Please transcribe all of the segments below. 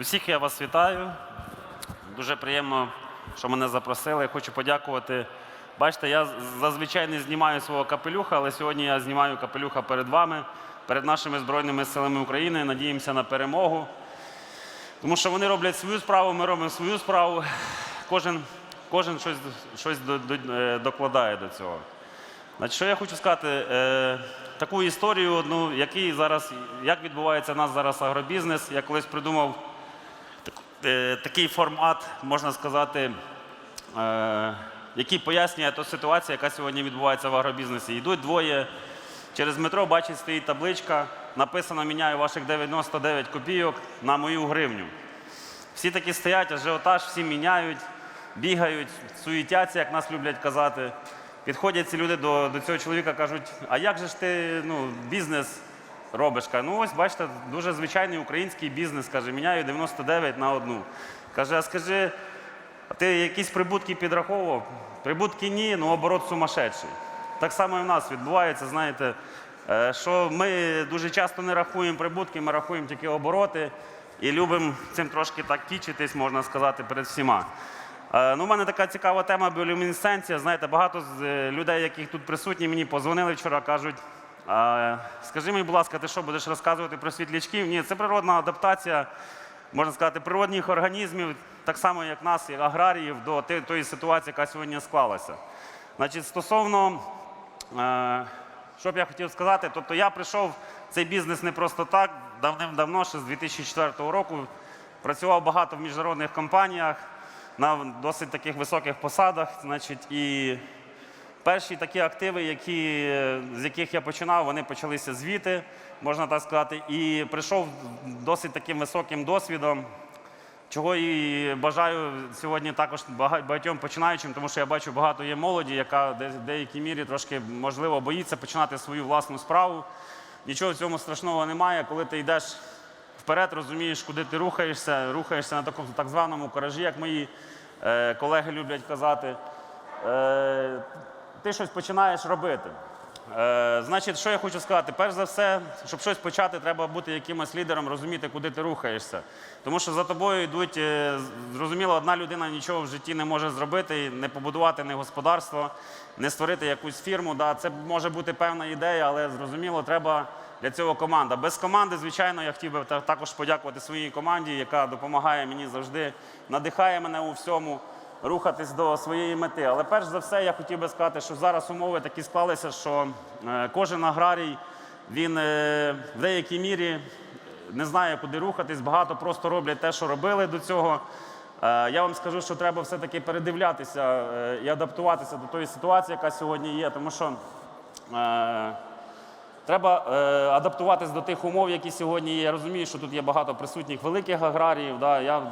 Усіх я вас вітаю. Дуже приємно, що мене запросили. Хочу подякувати. Бачите, я зазвичай не знімаю свого капелюха, але сьогодні я знімаю капелюха перед вами, перед нашими Збройними силами України. Надіємося на перемогу. Тому що вони роблять свою справу, ми робимо свою справу. Кожен, кожен щось, щось е, докладає до цього. Значить, що я хочу сказати, е, таку історію, одну, який зараз, як відбувається у нас зараз агробізнес. Я колись придумав такий формат, можна сказати, е, який пояснює ту ситуацію, яка сьогодні відбувається в агробізнесі. Йдуть двоє через метро, бачить, стоїть табличка, написано Міняю ваших 99 копійок на мою гривню. Всі такі стоять, ажіотаж, всі міняють, бігають, суетяться, як нас люблять казати. Підходять ці люди до, до цього чоловіка, кажуть, а як же ж ти ну, бізнес робиш? Каже, ну ось бачите, дуже звичайний український бізнес, каже, міняю 99 на одну. Каже, а скажи, ти якісь прибутки підраховував? Прибутки ні, ну оборот сумасшедший. Так само і в нас відбувається, знаєте, е, що ми дуже часто не рахуємо прибутки, ми рахуємо тільки обороти і любимо цим трошки так кічитись, можна сказати, перед всіма. Е, Ну, у мене така цікава тема біолюмінесценція. Знаєте, багато з е, людей, яких тут присутні, мені позвонили вчора, кажуть, «А, скажи мені, будь ласка, ти що будеш розказувати про світлячків? Ні, це природна адаптація, можна сказати, природних організмів, так само, як нас, як аграріїв, до тої ситуації, яка сьогодні склалася. Значить, стосовно, е, що б я хотів сказати, тобто я прийшов в цей бізнес не просто так, давним-давно, ще з 2004 року. Працював багато в міжнародних компаніях на досить таких високих посадах. Значить, і перші такі активи, які, з яких я починав, вони почалися звідти, можна так сказати, і прийшов досить таким високим досвідом. Чого і бажаю сьогодні також багатьом починаючим, тому що я бачу, багато є молоді, яка в деякій мірі трошки можливо боїться починати свою власну справу. Нічого в цьому страшного немає, коли ти йдеш вперед, розумієш, куди ти рухаєшся, рухаєшся на такому так званому коражі, як мої е, колеги люблять казати. Ти щось починаєш робити. Е, значить, що я хочу сказати? Перш за все, щоб щось почати, треба бути якимось лідером, розуміти, куди ти рухаєшся. Тому що за тобою йдуть, е, зрозуміло, одна людина нічого в житті не може зробити, не побудувати не господарство, не створити якусь фірму. Да, це може бути певна ідея, але зрозуміло, треба для цього команда. Без команди, звичайно, я хотів би та- також подякувати своїй команді, яка допомагає мені завжди, надихає мене у всьому рухатись до своєї мети. Але перш за все, я хотів би сказати, що зараз умови такі склалися, що е, кожен аграрій він е, в деякій мірі не знає, куди рухатись. Багато просто роблять те, що робили до цього. Е, Я вам скажу, що треба все-таки передивлятися е, і адаптуватися до тої ситуації, яка сьогодні є, тому що. е, Треба е, адаптуватись до тих умов, які сьогодні є. Я розумію, що тут є багато присутніх великих аграріїв. Да. Я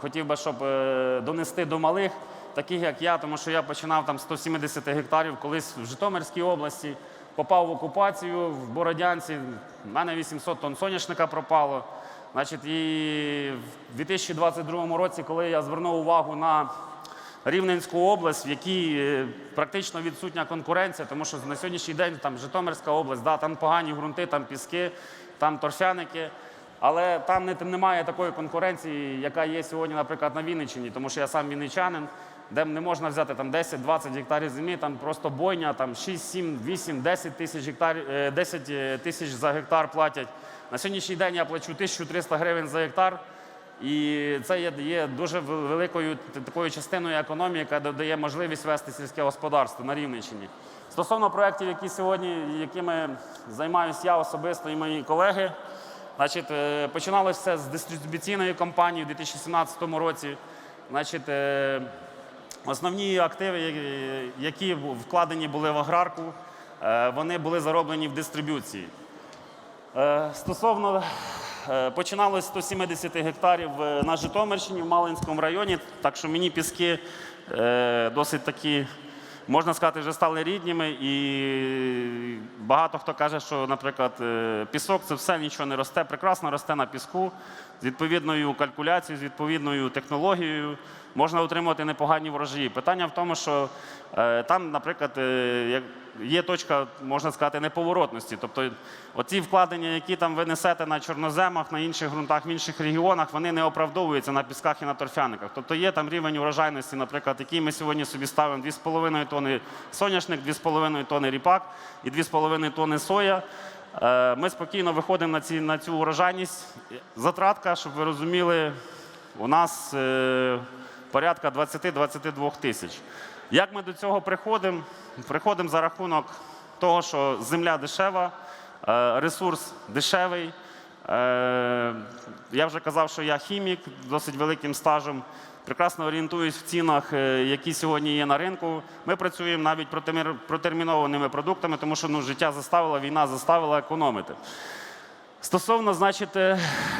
хотів би, щоб е, донести до малих, таких як я, тому що я починав там 170 гектарів колись в Житомирській області, попав в окупацію в Бородянці. в мене 800 тонн соняшника пропало. Значить, і в 2022 році, коли я звернув увагу на Рівненську область, в якій е, практично відсутня конкуренція, тому що на сьогоднішній день там Житомирська область, да, там погані ґрунти, там піски, там торфяники. Але там не, немає такої конкуренції, яка є сьогодні, наприклад, на Вінниччині, тому що я сам вінничанин, де не можна взяти там 10-20 гектарів землі, там просто бойня, там 6, 7, 8, 10 тисяч гектарів, е, 10 е, тисяч за гектар платять. На сьогоднішній день я плачу 1300 гривень за гектар. І це є, дуже великою такою частиною економіки, яка додає можливість вести сільське господарство на Рівненщині. Стосовно проєктів, які сьогодні, якими займаюся я особисто і мої колеги, значить, е, починалося все з дистрибуційної компанії в 2017 році. Значить, е, Основні активи, які вкладені були в аграрку, е, вони були зароблені в дистриб'юції. Е, Стосовно е, починалось 170 гектарів е, на Житомирщині в Малинському районі, так що мені піски е, досить такі, можна сказати, вже стали рідніми. І багато хто каже, що, наприклад, е, пісок це все нічого не росте, прекрасно росте на піску з відповідною калькуляцією, з відповідною технологією. Можна отримувати непогані врожаї. Питання в тому, що е, там, наприклад, е, є точка, можна сказати, неповоротності. Тобто, оці вкладення, які там ви несете на чорноземах, на інших ґрунтах, в інших регіонах, вони не оправдовуються на пісках і на торфяниках. Тобто є там рівень урожайності, наприклад, який ми сьогодні собі ставимо 2,5 тонни соняшник, 2,5 тонни ріпак і 2,5 тонни соя. Е, Ми спокійно виходимо на, ці, на цю урожайність. Затратка, щоб ви розуміли, у нас порядка 20-22 тисяч. Як ми до цього приходимо? Приходимо за рахунок того, що земля дешева, е, ресурс дешевий. Е, Я вже казав, що я хімік досить великим стажем. Прекрасно орієнтуюсь в цінах, е, які сьогодні є на ринку. Ми працюємо навіть протермінованими продуктами, тому що ну, життя заставило, війна заставила економити. Стосовно, значить,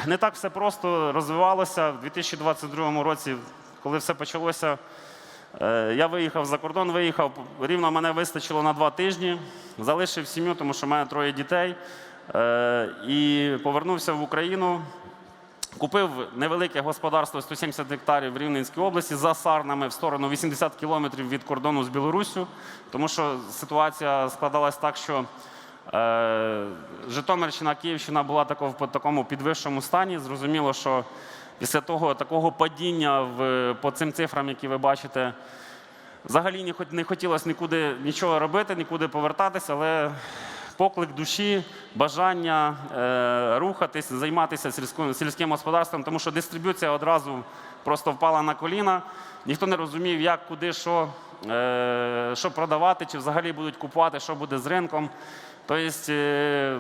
не так все просто розвивалося в 2022 році, коли все почалося. е, Я виїхав за кордон, виїхав, рівно мене вистачило на два тижні, залишив сім'ю, тому що в мене троє дітей. е, І повернувся в Україну. Купив невелике господарство 170 гектарів в Рівненській області за Сарнами в сторону 80 кілометрів від кордону з Білоруссю, тому що ситуація складалась так, що е, Житомирщина, Київщина була в такому підвищому стані. Зрозуміло, що після того такого падіння в, по цим цифрам, які ви бачите, взагалі не, хотілося нікуди нічого робити, нікуди повертатися, але поклик душі, бажання е, рухатись, займатися сільським, сільським господарством, тому що дистриб'юція одразу просто впала на коліна. Ніхто не розумів, як, куди, що, е, що продавати, чи взагалі будуть купувати, що буде з ринком. Тобто е,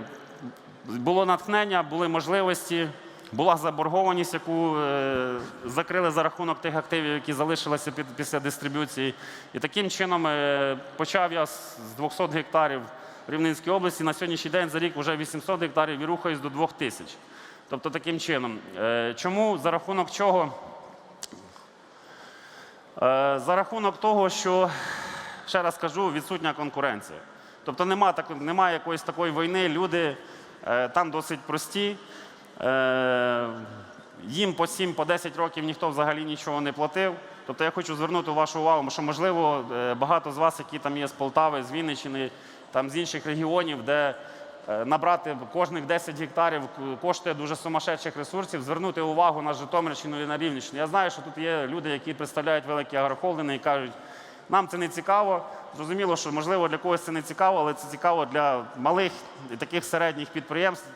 було натхнення, були можливості. Була заборгованість, яку е, закрили за рахунок тих активів, які залишилися після дистриб'юції. І таким чином е, почав я з з 200 гектарів в Рівненській області. На сьогоднішній день за рік вже 800 гектарів і рухаюсь до 2000. Тобто таким чином. Е, чому? За рахунок чого? За рахунок того, що, ще раз кажу, відсутня конкуренція. Тобто нема, так, немає якоїсь такої війни, люди там досить прості. Е, їм по 7, по 10 років ніхто взагалі нічого не платив. Тобто я хочу звернути вашу увагу, що можливо е, багато з вас, які там є з Полтави, з Вінниччини, там з інших регіонів, де е, набрати кожних 10 гектарів коштує дуже сумасшедших ресурсів, звернути увагу на Житомирщину і на Рівненщину. Я знаю, що тут є люди, які представляють великі агрохолдинги і кажуть, нам це не цікаво. Зрозуміло, що можливо для когось це не цікаво, але це цікаво для малих і таких середніх підприємств,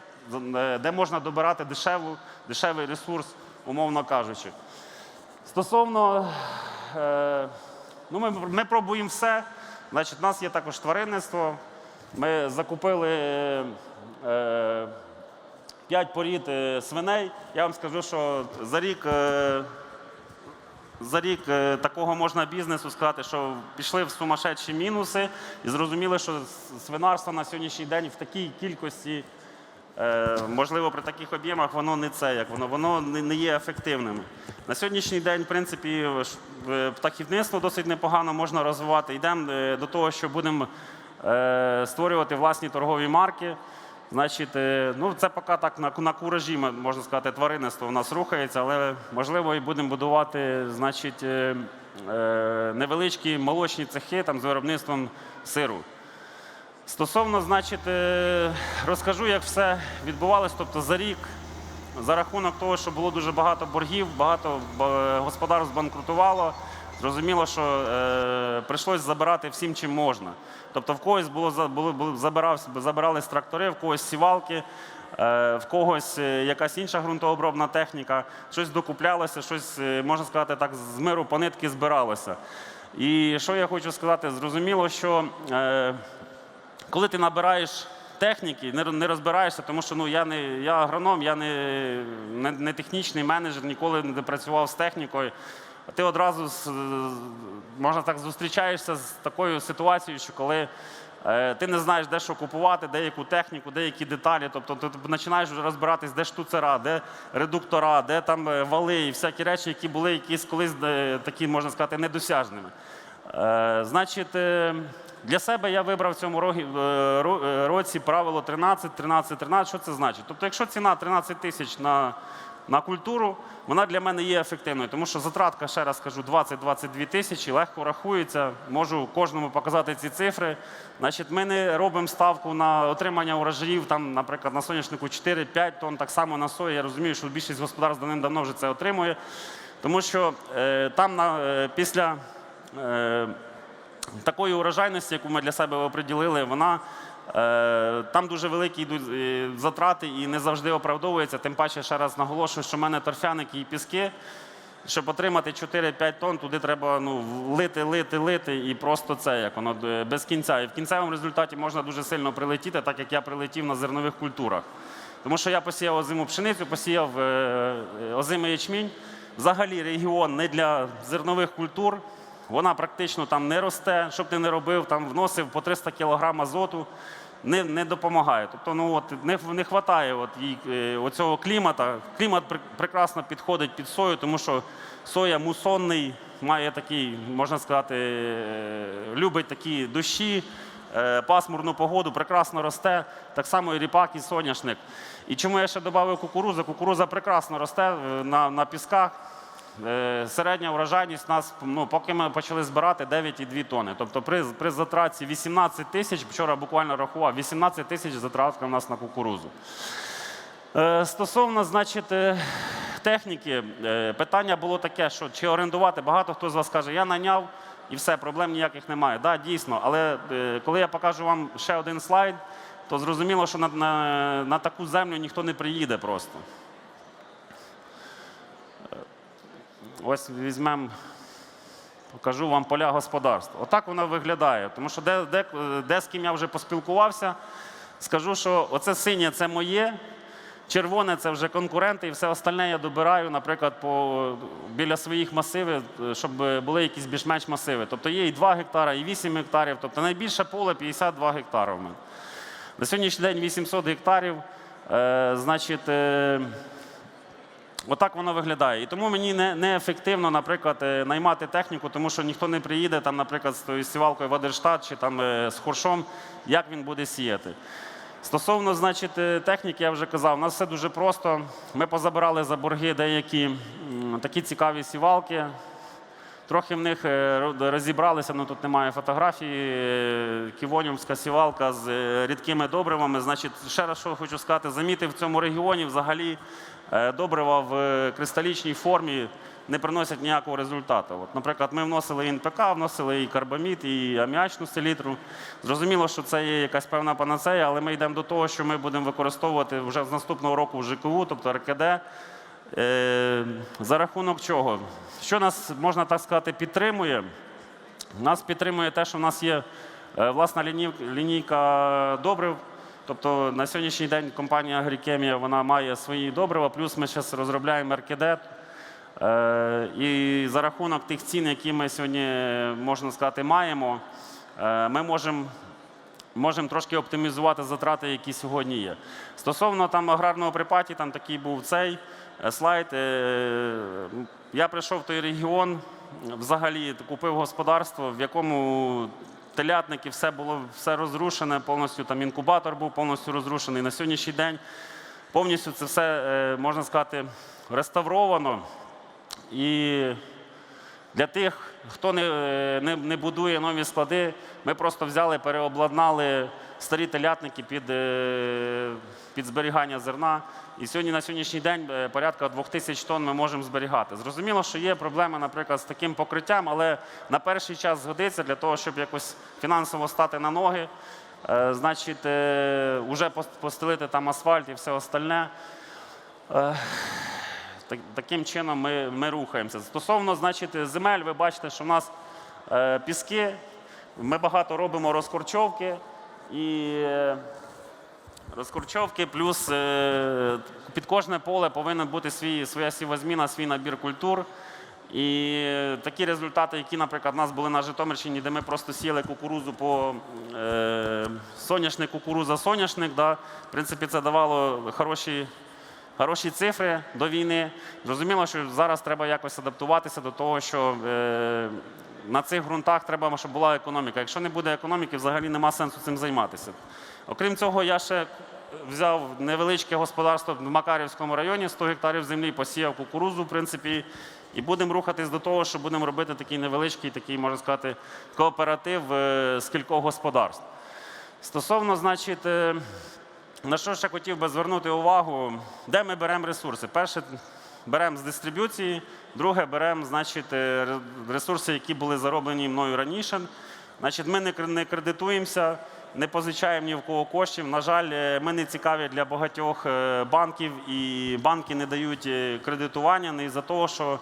де можна добирати дешеву, дешевий ресурс, умовно кажучи. Стосовно, е, ну ми, ми пробуємо все. Значить, у нас є також тваринництво. Ми закупили е, 5 порід е, свиней. Я вам скажу, що за рік. Е, за рік е, такого можна бізнесу сказати, що пішли в сумасшедші мінуси і зрозуміли, що свинарство на сьогоднішній день в такій кількості, е, можливо, при таких об'ємах воно не це, як воно, воно не є ефективним. На сьогоднішній день, в принципі, е, птахівництво досить непогано можна розвивати. Йдемо е, до того, що будемо е, створювати власні торгові марки. Значить, е, ну це поки так на, на куражі, можна сказати, тваринництво в нас рухається, але можливо і будемо будувати, значить, е, е, невеличкі молочні цехи там, з виробництвом сиру. Стосовно, значить, е, розкажу, як все відбувалось. Тобто за рік, за рахунок того, що було дуже багато боргів, багато ба- господарств банкрутувало. Зрозуміло, що е, прийшлось забирати всім, чим можна. Тобто в когось було, були, були, забирав, забирались трактори, в когось сівалки, е, в когось е, якась інша ґрунтообробна техніка, щось докуплялося, щось, е, можна сказати так, з миру по нитки збиралося. І що я хочу сказати, зрозуміло, що е, коли ти набираєш техніки, не, розбираєшся, тому що ну, я, не, я агроном, я не, не, не технічний менеджер, ніколи не працював з технікою. Ти одразу можна так зустрічаєшся з такою ситуацією, що коли е, ти не знаєш, де що купувати, де яку техніку, де які деталі. Тобто ти починаєш розбиратись, де штуцера, де редуктора, де там е, вали і всякі речі, які були якісь колись е, такі, можна сказати, недосяжними. Е, значить, е, для себе я вибрав в цьому е, ро- році правило 13, 13, 13. Що це значить? Тобто, якщо ціна 13 тисяч на на культуру, вона для мене є ефективною, тому що затратка, ще раз кажу, 20-22 тисячі, легко рахується. Можу кожному показати ці цифри. Значить, ми не робимо ставку на отримання урожаїв, там, наприклад, на соняшнику 4-5 тонн, так само на сої. Я розумію, що більшість господарств давним-давно вже це отримує. Тому що е, там на, е, після такої урожайності, яку ми для себе оприділили, вона е, там дуже великі йдуть е, затрати і не завжди оправдовується. Тим паче, ще раз наголошую, що в мене торфяники і піски. Щоб отримати 4-5 тонн, туди треба ну, лити, лити, лити і просто це як воно е, без кінця. І в кінцевому результаті можна дуже сильно прилетіти, так як я прилетів на зернових культурах. Тому що я посіяв озиму пшеницю, посіяв е, е, озимий ячмінь. Взагалі регіон не для зернових культур. Вона практично там не росте, щоб ти не робив, там вносив по 300 кг азоту, не, не допомагає. Тобто ну, от, не, не вистачає от, е, оцього клімата. Клімат пр- прекрасно підходить під сою, тому що соя мусонний, має такий, можна сказати, е, любить такі дощі, е, пасмурну погоду, прекрасно росте. Так само і ріпак, і соняшник. І чому я ще додав кукурузу? Кукуруза прекрасно росте на, на пісках. Е, Середня врожайність нас, ну, поки ми почали збирати 9,2 тонни. Тобто при, при затратці 18 тисяч, вчора буквально рахував, 18 тисяч затратка у нас на кукурузу. Е, Стосовно, значить, е, техніки, питання було таке, що чи орендувати, багато хто з вас каже, я наняв і все, проблем ніяких немає. Так, да, дійсно, але коли я покажу вам ще один слайд, то зрозуміло, що на, на, на таку землю ніхто не приїде просто. Ось візьмемо, покажу вам поля господарства. Отак воно виглядає. Тому що де, де, де з ким я вже поспілкувався, скажу, що оце синє це моє, червоне це вже конкуренти, і все остальне я добираю, наприклад, по, біля своїх масивів, щоб були якісь більш-менш масиви. Тобто є і 2 гектара, і 8 гектарів. Тобто найбільше поле 52 гектари в мене. На сьогоднішній день 800 гектарів. Е, значить, е, Отак воно виглядає. І тому мені не, неефективно, наприклад, е, наймати техніку, тому що ніхто не приїде, там, наприклад, з сівалкою в Адерштат чи там е, з хоршом, як він буде сіяти. Стосовно значить, е, техніки, я вже казав, у нас все дуже просто. Ми позабирали за борги деякі такі цікаві сівалки. Трохи в них е, розібралися, ну тут немає фотографії. е, Ківонівська сівалка з е, рідкими добривами. Значить, ще раз що хочу сказати, замітив в цьому регіоні взагалі добрива в кристалічній формі не приносять ніякого результату. От, наприклад, ми вносили і НПК, вносили і карбамід, і аміачну селітру. Зрозуміло, що це є якась певна панацея, але ми йдемо до того, що ми будемо використовувати вже з наступного року в ЖКУ, тобто РКД. Е, За рахунок чого? Що нас, можна так сказати, підтримує? Нас підтримує те, що в нас є е, власна лінійка, добрив. Тобто на сьогоднішній день компанія Агрікемія вона має свої добрива, плюс ми зараз розробляємо РКД. Е, І за рахунок тих цін, які ми сьогодні, можна сказати, маємо, ми можемо можемо трошки оптимізувати затрати, які сьогодні є. Стосовно там аграрного припаті, там такий був цей слайд. Е, Я прийшов в той регіон, взагалі купив господарство, в якому телятники, все було все розрушене, повністю там інкубатор був повністю розрушений. На сьогоднішній день повністю це все, е, можна сказати, реставровано. І для тих, хто не, не, не будує нові склади, ми просто взяли, переобладнали старі телятники під, е, під зберігання зерна. І сьогодні на сьогоднішній день е, порядка 2000 тонн ми можемо зберігати. Зрозуміло, що є проблеми, наприклад, з таким покриттям, але на перший час згодиться для того, щоб якось фінансово стати на ноги. Е, Значить, е, вже постелити там асфальт і все остальне. Е, Таким чином ми, ми рухаємося. Стосовно значить, земель, ви бачите, що в нас е, піски, ми багато робимо розкорчовки і розкорчовки, плюс е, під кожне поле повинна бути свій, своя сівозміна, свій набір культур. І е, такі результати, які, наприклад, у нас були на Житомирщині, де ми просто сіяли кукурузу по е, соняшник, кукуруза, соняшник. Да? В принципі, це давало хороші хороші цифри до війни. Зрозуміло, що зараз треба якось адаптуватися до того, що е, на цих ґрунтах треба, щоб була економіка. Якщо не буде економіки, взагалі нема сенсу цим займатися. Окрім цього, я ще взяв невеличке господарство в Макарівському районі, 100 гектарів землі, посіяв кукурудзу, в принципі, і будемо рухатись до того, що будемо робити такий невеличкий, такий, можна сказати, кооператив е, з кількох господарств. Стосовно, значить, е, на що ще хотів би звернути увагу, де ми беремо ресурси? Перше, беремо з дистриб'юції, друге, беремо значить, е, ресурси, які були зароблені мною раніше. Значить, ми не кредитуємося, не позичаємо ні в кого коштів. На жаль, е, ми не цікаві для багатьох е, банків, і банки не дають е, кредитування не із-за того, що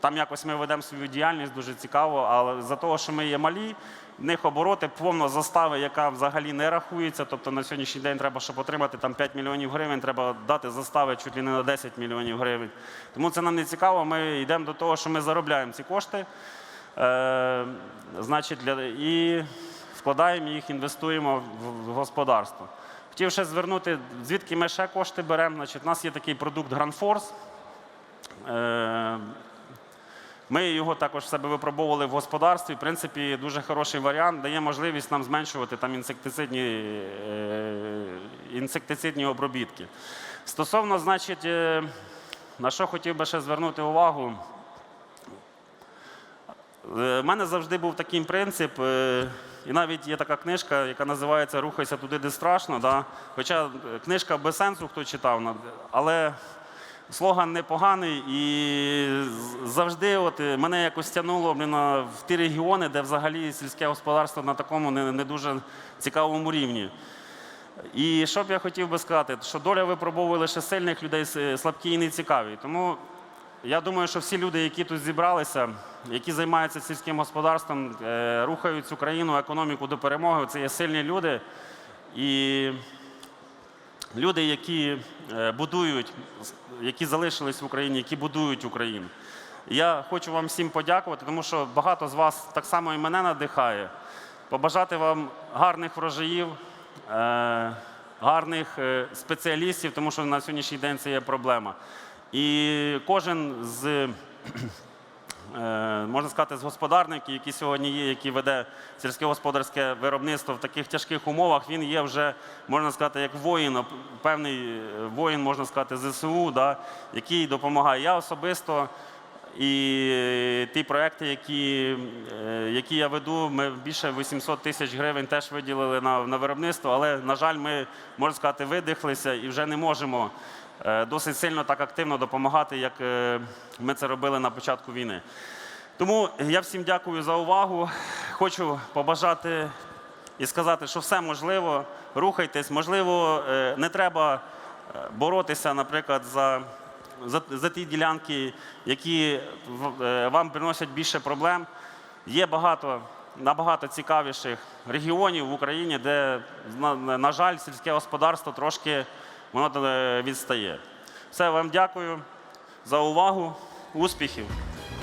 там якось ми ведемо свою діяльність дуже цікаво, але за того, що ми є малі, в них обороти повно застави, яка взагалі не рахується. Тобто на сьогоднішній день треба, щоб отримати там 5 мільйонів гривень, треба дати застави чуть ли не на 10 мільйонів гривень. Тому це нам не цікаво. Ми йдемо до того, що ми заробляємо ці кошти. Е, значить, для, і вкладаємо їх, інвестуємо в, господарство. Хотів ще звернути, звідки ми ще кошти беремо. Значить, у нас є такий продукт Гранфорс. Е, ми його також в себе випробовували в господарстві. В принципі, дуже хороший варіант, дає можливість нам зменшувати там інсектицидні, е, інсектицидні обробітки. Стосовно, значить, е, на що хотів би ще звернути увагу. У мене завжди був такий принцип, і навіть є така книжка, яка називається Рухайся туди, де страшно. Да? Хоча е, книжка без сенсу, хто читав, але слоган непоганий і завжди от е, мене якось тягнуло в ті регіони, де взагалі сільське господарство на такому не, не дуже цікавому рівні. І що б я хотів би сказати, що доля випробовує лише сильних людей, слабкі і нецікаві. Тому я думаю, що всі люди, які тут зібралися, які займаються сільським господарством, е, рухають цю країну, економіку до перемоги, це є сильні люди. І люди, які е, будують, які залишились в Україні, які будують Україну. Я хочу вам всім подякувати, тому що багато з вас так само і мене надихає. Побажати вам гарних врожаїв, е, гарних спеціалістів, тому що на сьогоднішній день це є проблема. І кожен з е, можна сказати, з господарників, які сьогодні є, які веде сільське господарське виробництво в таких тяжких умовах, він є вже, можна сказати, як воїн, певний е, воїн, можна сказати, ЗСУ, да, який допомагає. Я особисто і ті проекти, які, е, які я веду, ми більше 800 тисяч гривень теж виділили на, на виробництво, але, на жаль, ми, можна сказати, видихлися і вже не можемо досить сильно так активно допомагати, як е, ми це робили на початку війни. Тому я всім дякую за увагу. Хочу побажати і сказати, що все можливо. Рухайтесь. Можливо, е, не треба е, боротися, наприклад, за, за, за ті ділянки, які е, вам приносять більше проблем. Є багато набагато цікавіших регіонів в Україні, де, на, на жаль, сільське господарство трошки воно е, відстає. Все, вам дякую за увагу. Успіхів!